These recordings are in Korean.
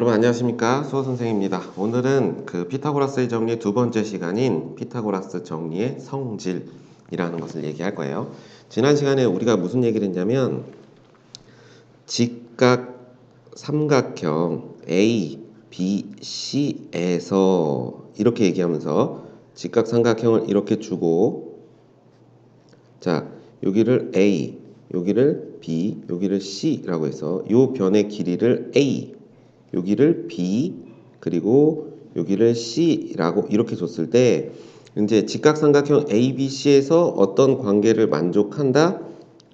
여러분 안녕하십니까 수호 선생입니다. 오늘은 그 피타고라스의 정리의 두 번째 시간인 피타고라스 정리의 성질이라는 것을 얘기할 거예요. 지난 시간에 우리가 무슨 얘기를 했냐면 직각 삼각형 A, B, C에서 이렇게 얘기하면서 직각 삼각형을 이렇게 주고 자 여기를 A, 여기를 B, 여기를 C라고 해서 이 변의 길이를 A 여기를 B 그리고 여기를 C라고 이렇게 줬을 때 이제 직각삼각형 ABC에서 어떤 관계를 만족한다?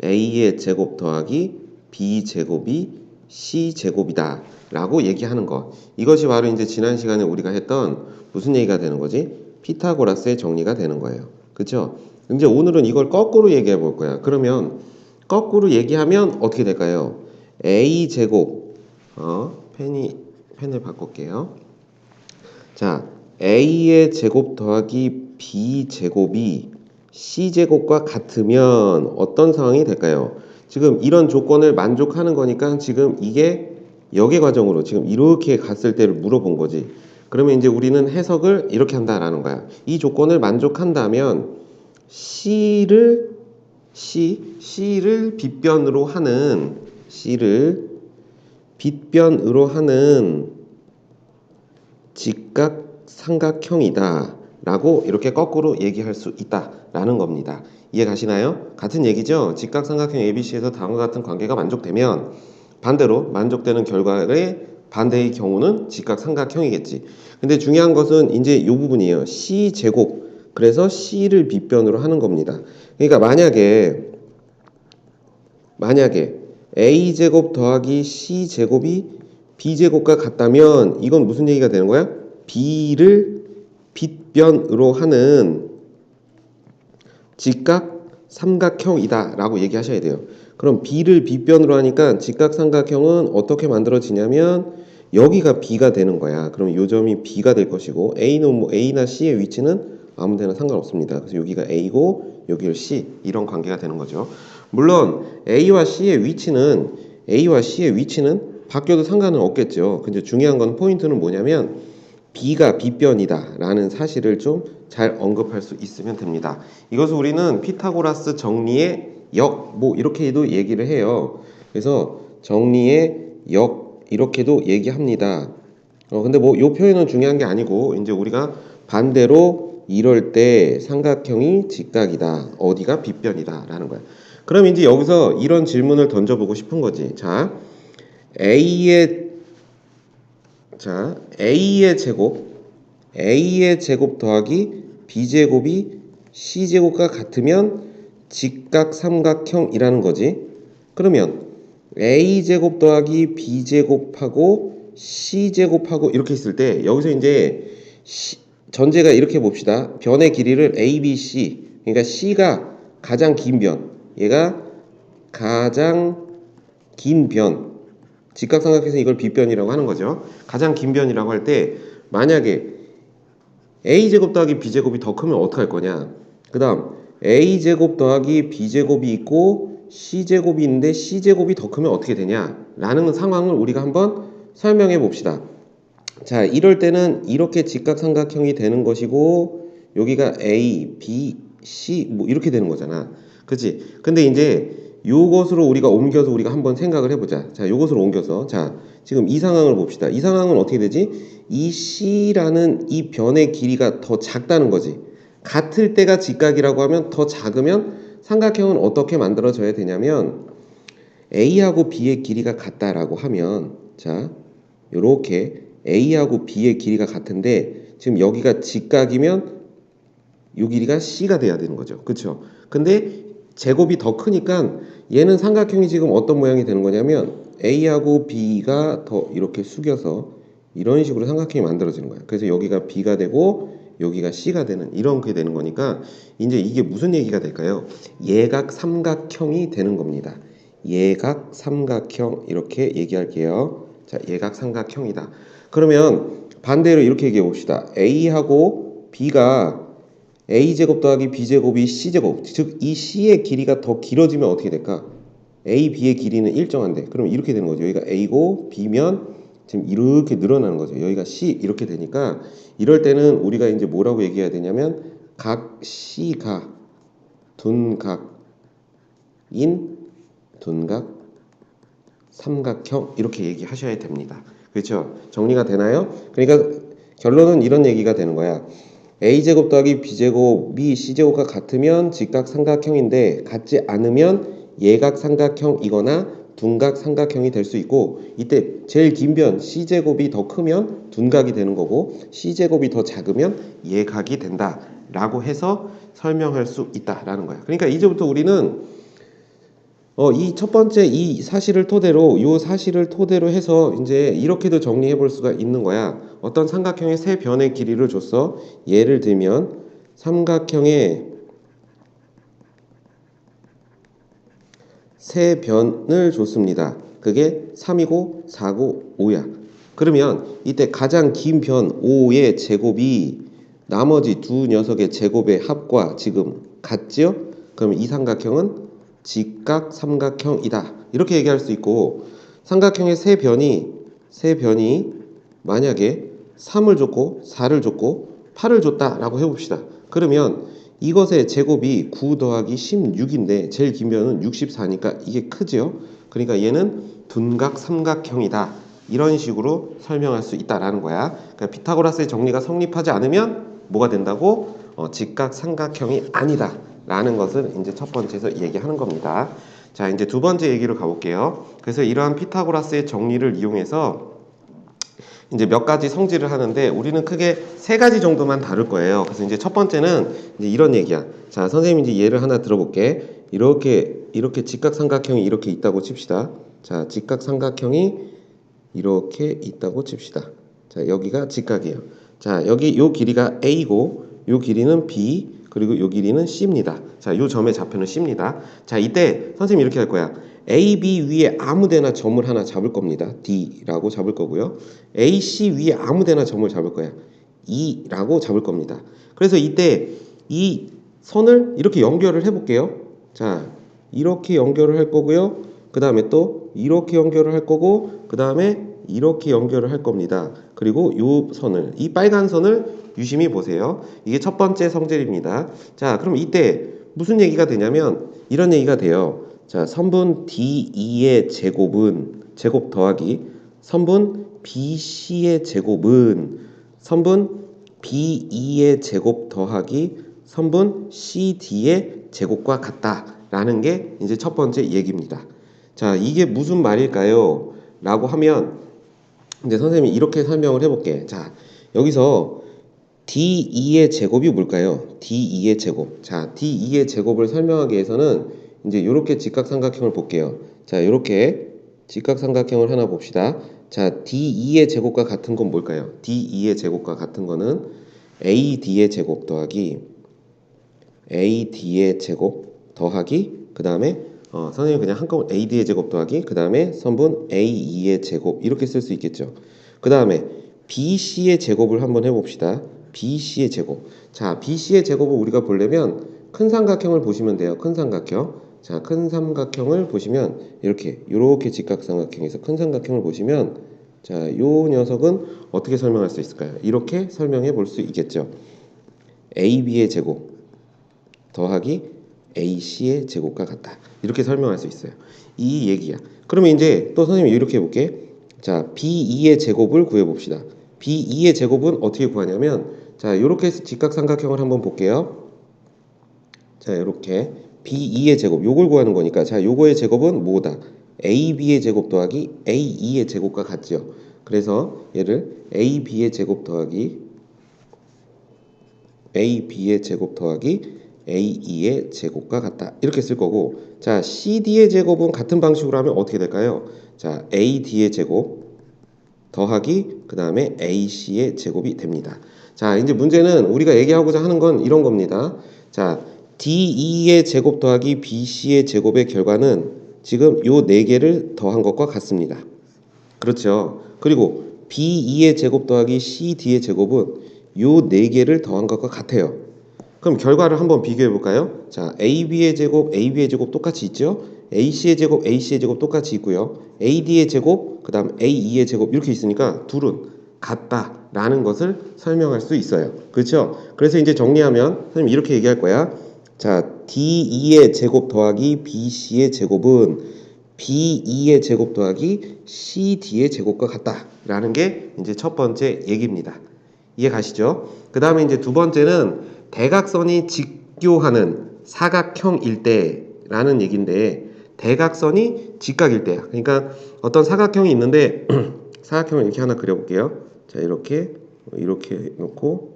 A의 제곱 더하기 B 제곱이 C 제곱이다 라고 얘기하는 것 이것이 바로 이제 지난 시간에 우리가 했던 무슨 얘기가 되는 거지? 피타고라스의 정리가 되는 거예요 그쵸? 이제 오늘은 이걸 거꾸로 얘기해 볼 거야 그러면 거꾸로 얘기하면 어떻게 될까요? A 제곱 어? 펜이 펜을 바꿀게요. 자, a의 제곱 더하기 b 제곱이 c 제곱과 같으면 어떤 상황이 될까요? 지금 이런 조건을 만족하는 거니까 지금 이게 역의 과정으로 지금 이렇게 갔을 때를 물어본 거지. 그러면 이제 우리는 해석을 이렇게 한다라는 거야. 이 조건을 만족한다면 c를 c c를 빗변으로 하는 c를 빗변으로 하는 직각 삼각형이다 라고 이렇게 거꾸로 얘기할 수 있다 라는 겁니다. 이해 가시나요? 같은 얘기죠? 직각 삼각형 ABC에서 다음과 같은 관계가 만족되면 반대로 만족되는 결과의 반대의 경우는 직각 삼각형이겠지. 근데 중요한 것은 이제 이 부분이에요. C제곱. 그래서 C를 빗변으로 하는 겁니다. 그러니까 만약에 만약에 a제곱 더하기 c제곱이 b제곱과 같다면 이건 무슨 얘기가 되는 거야? b를 빗변으로 하는 직각 삼각형이다 라고 얘기하셔야 돼요. 그럼 b를 빗변으로 하니까 직각 삼각형은 어떻게 만들어지냐면 여기가 b가 되는 거야. 그럼 요 점이 b가 될 것이고 a는 뭐 a나 c의 위치는 아무 데나 상관없습니다. 그래서 여기가 a고 여기를 c 이런 관계가 되는 거죠. 물론 A와 C의 위치는 A와 C의 위치는 바뀌어도 상관은 없겠죠. 근데 중요한 건 포인트는 뭐냐면 B가 B변이다 라는 사실을 좀 잘 언급할 수 있으면 됩니다. 이것을 우리는 피타고라스 정리의 역, 뭐 이렇게도 얘기를 해요. 그래서 정리의 역 이렇게도 얘기합니다. 어, 근데 뭐이 표현은 중요한 게 아니고 이제 우리가 반대로 이럴 때 삼각형이 직각이다. 어디가 빗변이다 라는 거야. 그럼 이제 여기서 이런 질문을 던져보고 싶은 거지. 자, a의 자 a의 제곱 a의 제곱 더하기 b 제곱이 c 제곱과 같으면 직각 삼각형이라는 거지. 그러면 a 제곱 더하기 b 제곱하고 c 제곱하고 이렇게 있을 때 여기서 이제 전제가 이렇게 봅시다. 변의 길이를 a, b, c 그러니까 c가 가장 긴 변, 얘가 가장 긴 변, 직각삼각형에서 이걸 빗변이라고 하는 거죠. 가장 긴 변이라고 할 때 만약에 a제곱 더하기 b제곱이 더 크면 어떻게 할 거냐. 그 다음 a제곱 더하기 b제곱이 있고 c제곱이 있는데 c제곱이 더 크면 어떻게 되냐 라는 상황을 우리가 한번 설명해 봅시다. 자 이럴 때는 이렇게 직각삼각형이 되는 것이고 여기가 a, b, c 뭐 이렇게 되는 거잖아. 그치? 근데 이제 요것으로 우리가 옮겨서 우리가 한번 생각을 해보자. 자, 요것으로 옮겨서. 자, 지금 이 상황을 봅시다. 이 상황은 어떻게 되지? 이 C라는 이 변의 길이가 더 작다는 거지. 같을 때가 직각이라고 하면 더 작으면 삼각형은 어떻게 만들어져야 되냐면 A하고 B의 길이가 같다라고 하면 자, 요렇게 A하고 B의 길이가 같은데 지금 여기가 직각이면 요 길이가 C가 돼야 되는 거죠. 그렇죠? 근데 제곱이 더 크니까 얘는 삼각형이 지금 어떤 모양이 되는 거냐면 A하고 B가 더 이렇게 숙여서 이런 식으로 삼각형이 만들어지는 거야. 그래서 여기가 B가 되고 여기가 C가 되는 이런 게 되는 거니까 이제 이게 무슨 얘기가 될까요? 예각 삼각형이 되는 겁니다. 예각 삼각형 이렇게 얘기할게요. 자, 예각 삼각형이다. 그러면 반대로 이렇게 얘기해 봅시다. A하고 B가 a제곱 더하기 b제곱이 c제곱 즉 이 c의 길이가 더 길어지면 어떻게 될까? a, b의 길이는 일정한데 그럼 이렇게 되는 거죠. 여기가 a고 b면 지금 이렇게 늘어나는 거죠. 여기가 C 이렇게 되니까 이럴 때는 우리가 이제 뭐라고 얘기해야 되냐면 각 C가 둔각인 둔각 삼각형 이렇게 얘기하셔야 됩니다. 그렇죠? 정리가 되나요? 그러니까 결론은 이런 얘기가 되는 거야. A제곱 더하기 b제곱이 c제곱과 같으면 직각 삼각형인데 같지 않으면 예각 삼각형이거나 둔각 삼각형이 될 수 있고 이때 제일 긴 변 c제곱이 더 크면 둔각이 되는 거고 c제곱이 더 작으면 예각이 된다 라고 해서 설명할 수 있다라는 거야. 그러니까 이제부터 우리는 어, 이 첫 번째 이 사실을 토대로 요 사실을 토대로 해서 이제 이렇게도 정리해 볼 수가 있는 거야. 어떤 삼각형의 세 변의 길이를 줬어. 예를 들면 삼각형의 세 변을 줬습니다. 그게 3이고 4고 5야. 그러면 이때 가장 긴 변 5의 제곱이 나머지 두 녀석의 제곱의 합과 지금 같지요? 그럼 이 삼각형은 직각 삼각형이다. 이렇게 얘기할 수 있고 삼각형의 세 변이 세 변이 만약에 3을 줬고 4를 줬고 8을 줬다라고 해봅시다. 그러면 이것의 제곱이 9 더하기 16인데 제일 긴 변은 64니까 이게 크지요? 그러니까 얘는 둔각 삼각형이다. 이런 식으로 설명할 수 있다라는 거야. 그러니까 피타고라스의 정리가 성립하지 않으면 뭐가 된다고? 어, 직각 삼각형이 아니다. 라는 것을 이제 첫 번째에서 얘기하는 겁니다. 자, 이제 두 번째 얘기로 가볼게요. 그래서 이러한 피타고라스의 정리를 이용해서 이제 몇 가지 성질을 하는데 우리는 크게 세 가지 정도만 다룰 거예요. 그래서 이제 첫 번째는 이제 이런 얘기야. 자, 선생님 이제 예를 하나 들어볼게. 이렇게 이렇게 직각 삼각형이 이렇게 있다고 칩시다. 자, 직각 삼각형이 이렇게 있다고 칩시다. 자, 여기가 직각이에요. 자, 여기 요 길이가 A고 요 길이는 B 그리고 요 길이는 C입니다. 자, 요 점의 좌표는 C입니다. 자, 이때 선생님이 이렇게 할 거야. A, B 위에 아무데나 점을 하나 잡을 겁니다. D라고 잡을 거고요. A, C 위에 아무데나 점을 잡을 거야. E라고 잡을 겁니다. 그래서 이때 이 선을 이렇게 연결을 해 볼게요. 자, 이렇게 연결을 할 거고요. 그 다음에 또 이렇게 연결을 할 거고, 그 다음에 이렇게 연결을 할 겁니다. 그리고 이 선을, 이 빨간 선을 유심히 보세요. 이게 첫 번째 성질입니다. 자, 그럼 이때 무슨 얘기가 되냐면 이런 얘기가 돼요. 자, 선분 D2의 제곱은 제곱 더하기 선분 BC의 제곱은 선분 B2의 제곱 더하기 선분 CD의 제곱과 같다라는 게 이제 첫 번째 얘기입니다. 자, 이게 무슨 말일까요? 라고 하면 이제 선생님이 이렇게 설명을 해 볼게. 자, 여기서 D2의 제곱이 뭘까요? D2의 제곱. 자, D2의 제곱을 설명하기 위해서는 이제 이렇게 직각삼각형을 볼게요. 자, 이렇게 직각삼각형을 하나 봅시다. 자, D2의 제곱과 같은 건 뭘까요? D2의 제곱과 같은 거는 AD의 제곱 더하기 AD의 제곱 더하기 그 다음에 어, 선생님 그냥 한꺼번에 AD의 제곱 더하기 그 다음에 선분 A2의 제곱 이렇게 쓸 수 있겠죠. 그 다음에 BC의 제곱을 한번 해봅시다. BC의 제곱. 자, BC의 제곱을 우리가 보려면 큰 삼각형을 보시면 돼요. 큰 삼각형. 자, 큰 삼각형을 보시면 이렇게 이렇게 직각삼각형에서 큰 삼각형을 보시면 자, 요 녀석은 어떻게 설명할 수 있을까요? 이렇게 설명해 볼 수 있겠죠. AB의 제곱 더하기 AC의 제곱과 같다. 이렇게 설명할 수 있어요. 이 얘기야. 그러면 이제 또 선생님이 이렇게 해볼게. 자, B2의 제곱을 구해봅시다. B2의 제곱은 어떻게 구하냐면 자, 이렇게 직각삼각형을 한번 볼게요. 자, 이렇게 B2의 제곱, 요걸 구하는 거니까 자, 요거의 제곱은 뭐다? AB의 제곱 더하기 AE의 제곱과 같죠. 그래서 얘를 AB의 제곱 더하기 AB의 제곱 더하기 AE의 제곱과 같다. 이렇게 쓸 거고 자, CD의 제곱은 같은 방식으로 하면 어떻게 될까요? 자, AD의 제곱 더하기 그 다음에 AC의 제곱이 됩니다. 자, 이제 문제는 우리가 얘기하고자 하는 건 이런 겁니다. 자, D2의 제곱 더하기 BC의 제곱의 결과는 지금 요 네 개를 더한 것과 같습니다. 그렇죠. 그리고 B2의 제곱 더하기 CD의 제곱은 요 네 개를 더한 것과 같아요. 그럼 결과를 한번 비교해 볼까요? 자, AB의 제곱, AB의 제곱 똑같이 있죠? AC의 제곱, AC의 제곱 똑같이 있고요. AD의 제곱, 그 다음 AE의 제곱 이렇게 있으니까 둘은 같다라는 것을 설명할 수 있어요. 그렇죠? 그래서 이제 정리하면 선생님 이렇게 얘기할 거야. 자, DE의 제곱 더하기 BC의 제곱은 BE의 제곱 더하기 CD의 제곱과 같다라는 게 이제 첫 번째 얘기입니다. 이해 가시죠? 그 다음에 이제 두 번째는 대각선이 직교하는 사각형일 때라는 얘기인데 대각선이 직각일 때야. 그러니까 어떤 사각형이 있는데 사각형을 이렇게 하나 그려볼게요. 자 이렇게 이렇게 놓고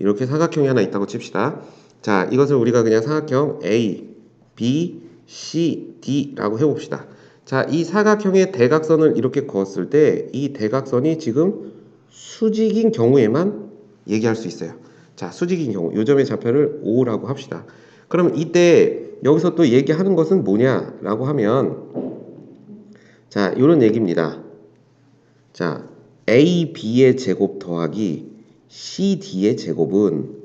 이렇게 사각형이 하나 있다고 칩시다. 자 이것을 우리가 그냥 사각형 A, B, C, D라고 해봅시다. 자, 이 사각형의 대각선을 이렇게 그었을 때 이 대각선이 지금 수직인 경우에만 얘기할 수 있어요. 자, 수직인 경우 요 점의 좌표를 5라고 합시다. 그러면 이때 여기서 또 얘기하는 것은 뭐냐라고 하면 자, 이런 얘기입니다. 자, AB의 제곱 더하기 CD의 제곱은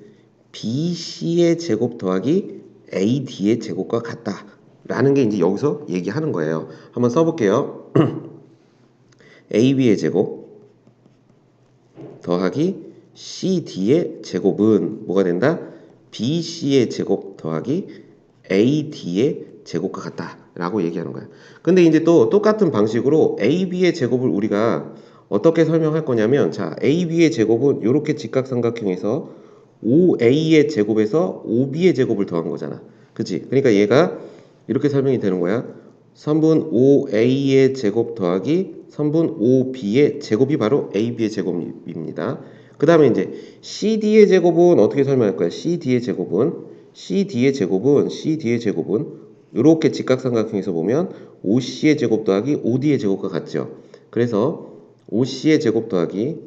BC의 제곱 더하기 AD의 제곱과 같다. 라는 게 이제 여기서 얘기하는 거예요. 한번 써볼게요. AB의 제곱 더하기 CD의 제곱은 뭐가 된다? BC의 제곱 더하기 AD의 제곱과 같다. 라고 얘기하는 거야. 근데 이제 또 똑같은 방식으로 AB의 제곱을 우리가 어떻게 설명할 거냐면 자, AB의 제곱은 이렇게 직각삼각형에서 5A의 제곱에서 5B의 제곱을 더한 거잖아. 그치? 그러니까 얘가 이렇게 설명이 되는 거야. 3분 5a의 제곱 더하기 3분 5b의 제곱이 바로 ab의 제곱입니다. 그 다음에 이제 cd의 제곱은 어떻게 설명할 거야? cd의 제곱은 cd의 제곱은 cd의 제곱은 이렇게 직각삼각형에서 보면 5c의 제곱 더하기 5d의 제곱과 같죠. 그래서 5c의 제곱 더하기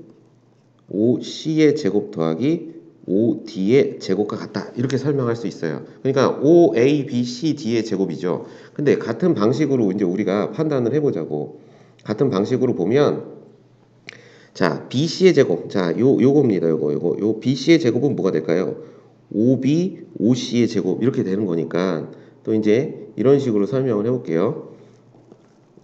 5c의 제곱 더하기 5D의 제곱과 같다. 이렇게 설명할 수 있어요. 그러니까 5A, B, C, D의 제곱이죠. 근데 같은 방식으로 이제 우리가 판단을 해보자고. 같은 방식으로 보면 자, BC의 제곱. 자, 요, 요겁니다. 요거, 요거. 요 BC의 제곱은 뭐가 될까요? 5B, 5C의 제곱. 이렇게 되는 거니까 또 이제 이런 식으로 설명을 해 볼게요.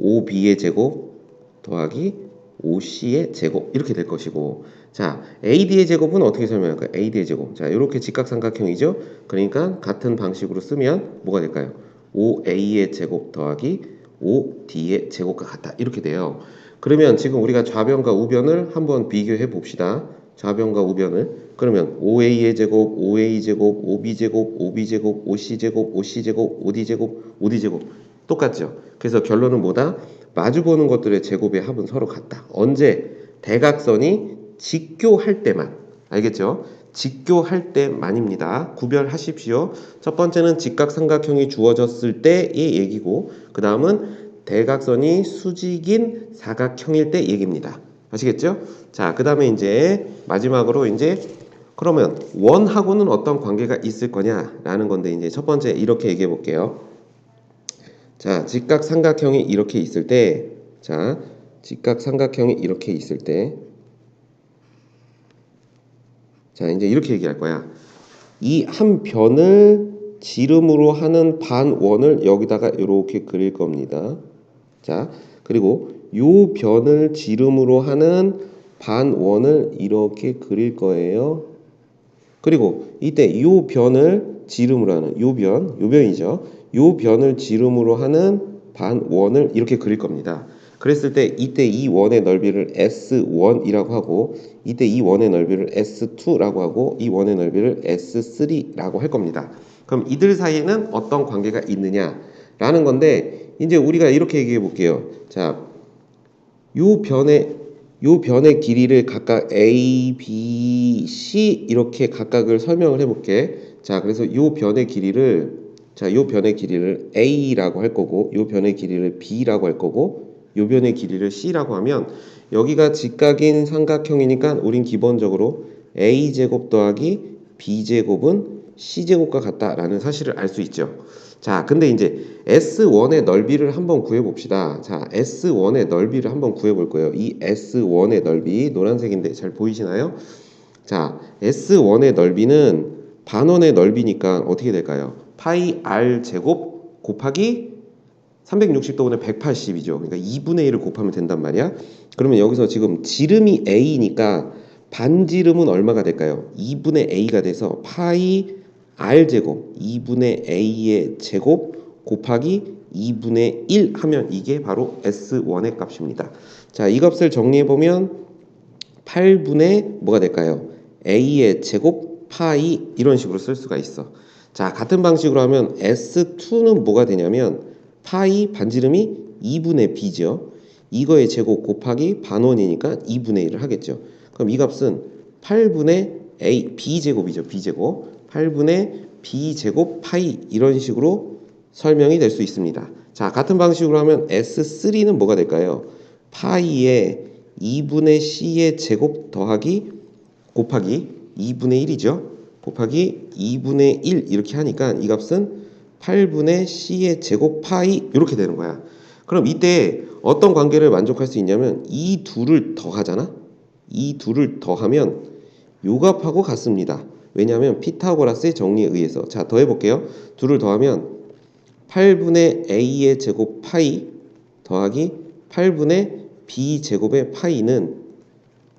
5B의 제곱 더하기 5C의 제곱. 이렇게 될 것이고. 자, AD의 제곱은 어떻게 설명할까요? AD의 제곱. 자, 이렇게 직각삼각형이죠. 그러니까 같은 방식으로 쓰면 뭐가 될까요? 5A의 제곱 더하기 5D의 제곱과 같다. 이렇게 돼요. 그러면 지금 우리가 좌변과 우변을 한번 비교해 봅시다. 좌변과 우변을. 그러면 5A의 제곱, 5A 제곱, 5B 제곱, 5B 제곱, 5C 제곱, 5C 제곱, 5D 제곱, 5D 제곱. 똑같죠? 그래서 결론은 뭐다? 마주보는 것들의 제곱의 합은 서로 같다. 언제? 대각선이 직교할 때만 알겠죠? 직교할 때만입니다. 구별하십시오. 첫 번째는 직각삼각형이 주어졌을 때의 얘기고 그 다음은 대각선이 수직인 사각형일 때 얘기입니다. 아시겠죠? 자, 그 다음에 이제 마지막으로 이제 그러면 원하고는 어떤 관계가 있을 거냐라는 건데 이제 첫 번째 이렇게 얘기해 볼게요. 자, 직각삼각형이 이렇게 있을 때, 자, 직각삼각형이 이렇게 있을 때, 자, 이제 이렇게 얘기할 거야. 이 한 변을 지름으로 하는 반원을 여기다가 이렇게 그릴 겁니다. 자, 그리고 요 변을 지름으로 하는 반원을 이렇게 그릴 거예요. 그리고 이때 요 변을 지름으로 하는 요 변, 요 변이죠. 요 변을 지름으로 하는 반원을 이렇게 그릴 겁니다. 그랬을 때 이때 이 원의 넓이를 S1이라고 하고 이때 이 원의 넓이를 S2라고 하고 이 원의 넓이를 S3라고 할 겁니다. 그럼 이들 사이에는 어떤 관계가 있느냐라는 건데 이제 우리가 이렇게 얘기해 볼게요. 자, 요 변의 요 변의 길이를 각각 A, B, C 이렇게 각각을 설명을 해볼게. 자, 그래서 요 변의 길이를 자, 요 변의 길이를 A라고 할 거고, 요 변의 길이를 B라고 할 거고, 요 변의 길이를 C라고 하면 여기가 직각인 삼각형이니까 우린 기본적으로 A제곱 더하기 B제곱은 C제곱과 같다라는 사실을 알 수 있죠. 자, 근데 이제 S1의 넓이를 한번 구해 봅시다. 자, S1의 넓이를 한번 구해 볼 거예요. 이 S1의 넓이, 노란색인데 잘 보이시나요? 자, S1의 넓이는 반원의 넓이니까 어떻게 될까요? 파이 R 제곱 곱하기 360도 분의 180이죠. 그러니까 2분의 1을 곱하면 된단 말이야. 그러면 여기서 지금 지름이 a니까 반지름은 얼마가 될까요? 2분의 a가 돼서 파이 r 제곱 2분의 a의 제곱 곱하기 2분의 1 하면 이게 바로 s1의 값입니다. 자, 이 값을 정리해 보면 8분의 뭐가 될까요? a의 제곱 파이 이런 식으로 쓸 수가 있어. 자, 같은 방식으로 하면 s2는 뭐가 되냐면 파이 반지름이 2분의 b죠. 이거의 제곱 곱하기 반원이니까 2분의 1을 하겠죠. 그럼 이 값은 8분의 a b 제곱이죠. b 제곱. 8분의 b 제곱 파이 이런 식으로 설명이 될 수 있습니다. 자, 같은 방식으로 하면 s3는 뭐가 될까요? 파이의 2분의 c의 제곱 더하기 곱하기 2분의 1이죠. 곱하기 2분의 1 이렇게 하니까 이 값은 8분의 c의 제곱 파이 이렇게 되는 거야. 그럼 이때 어떤 관계를 만족할 수 있냐면 이 둘을 더하잖아. 이 둘을 더하면 요 값하고 같습니다. 왜냐하면 피타고라스의 정리에 의해서 자 더해 볼게요. 둘을 더하면 8분의 a의 제곱 파이 더하기 8분의 b 제곱의 파이는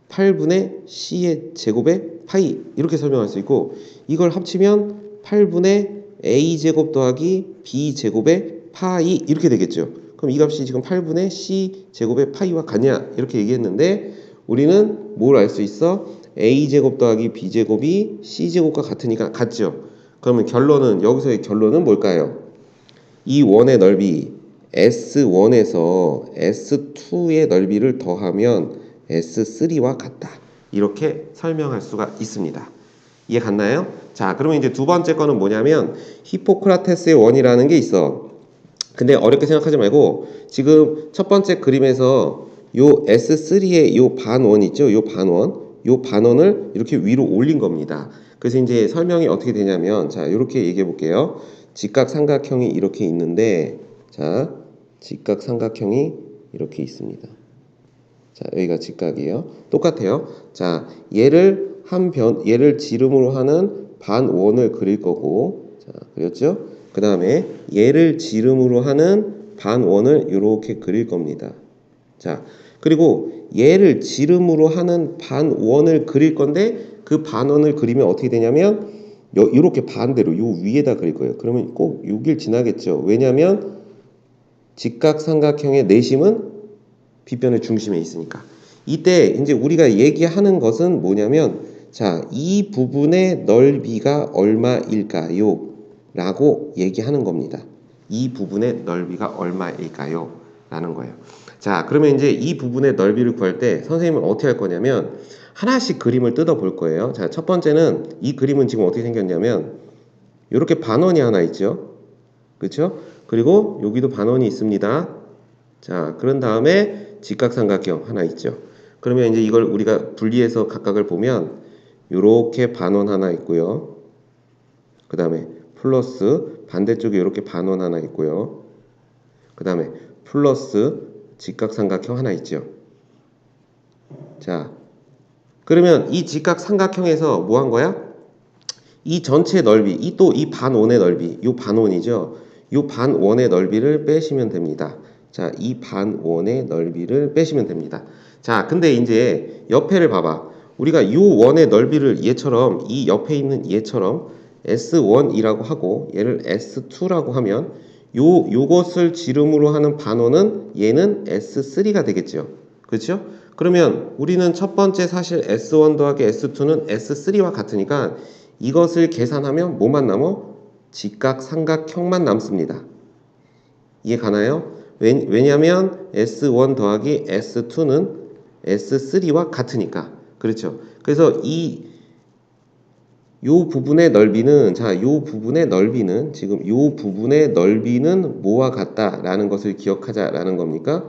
8분의 c의 제곱의 파이 이렇게 설명할 수 있고 이걸 합치면 8분의 a 제곱 더하기 b 제곱의 파이 이렇게 되겠죠. 그럼 이 값이 지금 8분의 c 제곱의 파이와 같냐 이렇게 얘기했는데 우리는 뭘 알 수 있어? a 제곱 더하기 b 제곱이 c 제곱과 같으니까 같죠. 그러면 결론은 여기서의 결론은 뭘까요? 이 원의 넓이 S1에서 S2의 넓이를 더하면 S3와 같다. 이렇게 설명할 수가 있습니다. 이해 갔나요? 자, 그러면 이제 두 번째 거는 뭐냐면 히포크라테스의 원이라는 게 있어. 근데 어렵게 생각하지 말고 지금 첫 번째 그림에서 요 S3의 요 반원 있죠? 요 반원. 요 반원을 이렇게 위로 올린 겁니다. 그래서 이제 설명이 어떻게 되냐면 자, 이렇게 얘기해 볼게요. 직각 삼각형이 이렇게 있는데 자, 직각 삼각형이 이렇게 있습니다. 자, 여기가 직각이에요. 똑같아요. 자, 얘를 한 변, 얘를 지름으로 하는 반원을 그릴 거고, 자, 그렸죠? 그 다음에 얘를 지름으로 하는 반원을 이렇게 그릴 겁니다. 자, 그리고 얘를 지름으로 하는 반원을 그릴 건데 그 반원을 그리면 어떻게 되냐면 이렇게 반대로 요 위에다 그릴 거예요. 그러면 꼭 여길 지나겠죠. 왜냐하면 직각삼각형의 내심은 빗변의 중심에 있으니까. 이때 이제 우리가 얘기하는 것은 뭐냐면 자, 이 부분의 넓이가 얼마일까요? 라고 얘기하는 겁니다. 이 부분의 넓이가 얼마일까요? 라는 거예요. 자, 그러면 이제 이 부분의 넓이를 구할 때 선생님은 어떻게 할 거냐면 하나씩 그림을 뜯어 볼 거예요. 자, 첫 번째는 이 그림은 지금 어떻게 생겼냐면 이렇게 반원이 하나 있죠. 그렇죠? 그리고 여기도 반원이 있습니다. 자, 그런 다음에 직각삼각형 하나 있죠. 그러면 이제 이걸 우리가 분리해서 각각을 보면 이렇게 반원 하나 있고요. 그 다음에 플러스 반대쪽에 이렇게 반원 하나 있고요. 그 다음에 플러스 직각삼각형 하나 있죠. 자, 그러면 이 직각삼각형에서 뭐 한 거야? 이 전체 넓이, 이 또 이 반원의 넓이, 이 반원이죠. 이 반원의 넓이를 빼시면 됩니다. 자, 이 반 원의 넓이를 빼시면 됩니다. 자, 근데 이제 옆에를 봐봐. 우리가 이 원의 넓이를 얘처럼 이 옆에 있는 얘처럼 S1이라고 하고 얘를 S2라고 하면 요 요것을 지름으로 하는 반원은 얘는 S3가 되겠죠. 그렇죠? 그러면 우리는 첫 번째 사실 S1 더하기 S2는 S3와 같으니까 이것을 계산하면 뭐만 남어? 직각 삼각형만 남습니다. 이해 가나요? 왜, 왜냐하면 S1 더하기 S2는 S3와 같으니까. 그렇죠? 그래서 이 요 부분의 넓이는 자, 요 부분의 넓이는 지금 요 부분의 넓이는 뭐와 같다라는 것을 기억하자라는 겁니까?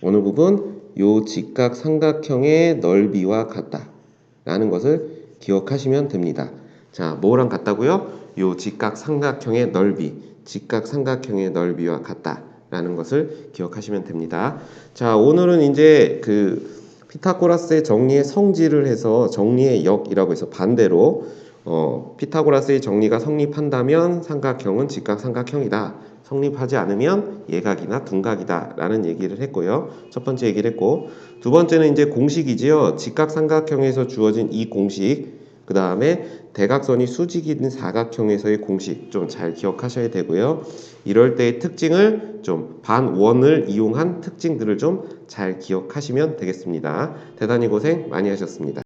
어느 부분 요 직각 삼각형의 넓이와 같다라는 것을 기억하시면 됩니다. 자, 뭐랑 같다고요? 요 직각 삼각형의 넓이, 직각 삼각형의 넓이와 같다 라는 것을 기억하시면 됩니다. 자, 오늘은 이제 그 피타고라스의 정리의 성질을 해서 정리의 역이라고 해서 반대로 어, 피타고라스의 정리가 성립한다면 삼각형은 직각 삼각형이다 성립하지 않으면 예각이나 둔각이다 라는 얘기를 했고요. 첫 번째 얘기를 했고 두 번째는 이제 공식이지요. 직각 삼각형에서 주어진 이 공식 그 다음에 대각선이 수직인 사각형에서의 공식 좀 잘 기억하셔야 되고요. 이럴 때의 특징을 좀 반원을 이용한 특징들을 좀 잘 기억하시면 되겠습니다. 대단히 고생 많이 하셨습니다.